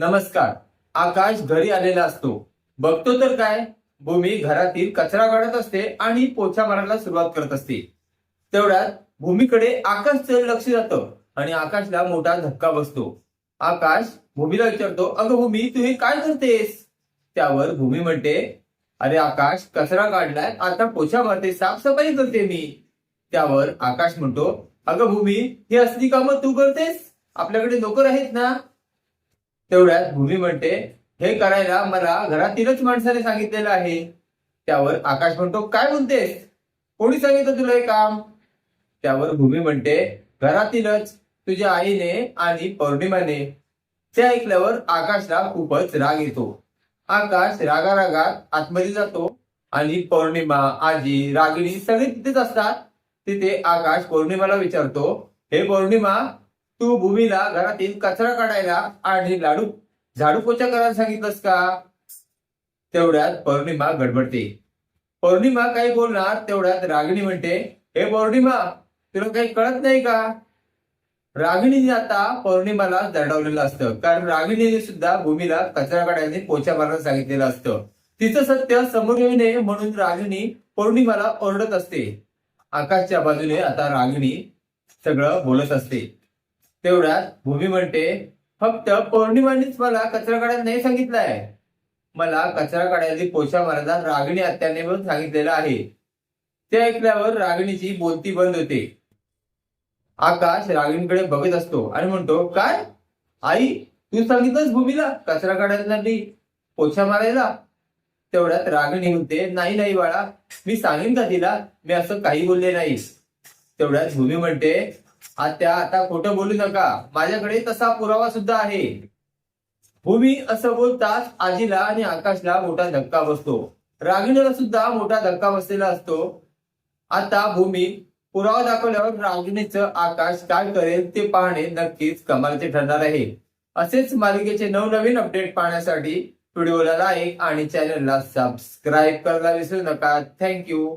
नमस्कार. आकाश घरी आलेला असतो. बघतो तर काय? भूमी घरातील कचरा काढत असते आणि पोछा मारायला सुरुवात करत असते. तेवढ्यात भूमीकडे आकाशचं लक्ष जातं आणि आकाशला मोठा धक्का बसतो. आकाश भूमीला विचारतो अगं भूमी तू हे काय करतेस? त्यावर भूमी म्हणते अरे आकाश कचरा काढलाय आता पोछा मारते साफसफाई करते मी. त्यावर आकाश म्हणतो अगं भूमी ही असली कामं तू करतेस? आपल्याकडे नोकर आहेत ना? तेवढ्यात भूमी म्हणते हे करायला मला घरातीलच माणसाने सांगितलेलं आहे. त्यावर आकाश म्हणतो काय म्हणतेस? कोणी सांगितलं तुला हे काम? त्यावर भूमी म्हणते घरातीलच तुझ्या आईने आणि पौर्णिमाने. ते ऐकल्यावर आकाशला खूपच राग येतो. आकाश रागा रागात आतमध्ये जातो आणि पौर्णिमा आजी रागिणी सगळे तिथेच असतात. तिथे आकाश पौर्णिमाला विचारतो हे पौर्णिमा तू भूमीला घरातील कचरा काढायला आणि लाडू. झाडू पोछा करायला सांगितलंस का? तेवढ्यात पौर्णिमा गडबडते पौर्णिमा काही बोलणार तेवढ्यात रागिणी म्हणते हे पौर्णिमा तुला काही कळत नाही का? रागिणीने आता पौर्णिमाला दडवलेलं असतं. कारण रागिणीने सुद्धा भूमीला कचरा काढायला पोछा मारायला सांगितलेलं असतं. तिचं सत्य समोर येऊ नये म्हणून रागिणी पौर्णिमाला ओरडत असते. आकाशच्या बाजूने आता रागिणी सगळं बोलत असते. तेवढ्यात भूमी म्हणते फक्त पौर्णिमानेच मला कचरा काढायला नाही सांगितलंय. मला कचरा काढायची पोषा मारायला रागिणी आत्याने पण सांगितलेलं आहे. ते ऐकल्यावर रागिणीची बोलती बंद होते. आकाश रागिणीकडे बघत असतो आणि म्हणतो काय? आई तू सांगितलंस भूमीला कचरा काढायला नाही पोछा मारायला? तेवढ्यात रागिणी म्हणते नाही नाही बाळा मी सांगेन का तिला? मी असं काही बोलले नाही. तेवढ्यात भूमी म्हणते त्या आता खोटं बोलू नका. माझ्याकडे तसा पुरावा सुद्धा आहे. भूमी असं बोलताच आजीला आणि आकाशला मोठा धक्का बसतो. रागिणीला सुद्धा मोठा धक्का बसलेला असतो. आता भूमी पुरावा दाखवल्यावर रागिणीचं आकाश काय करेल ते पाहणे नक्कीच कमालचे ठरणार आहे. असेच मालिकेचे नवनवीन अपडेट पाहण्यासाठी व्हिडिओला लाईक आणि चॅनलला सबस्क्राईब करायला विसरू नका. थँक्यू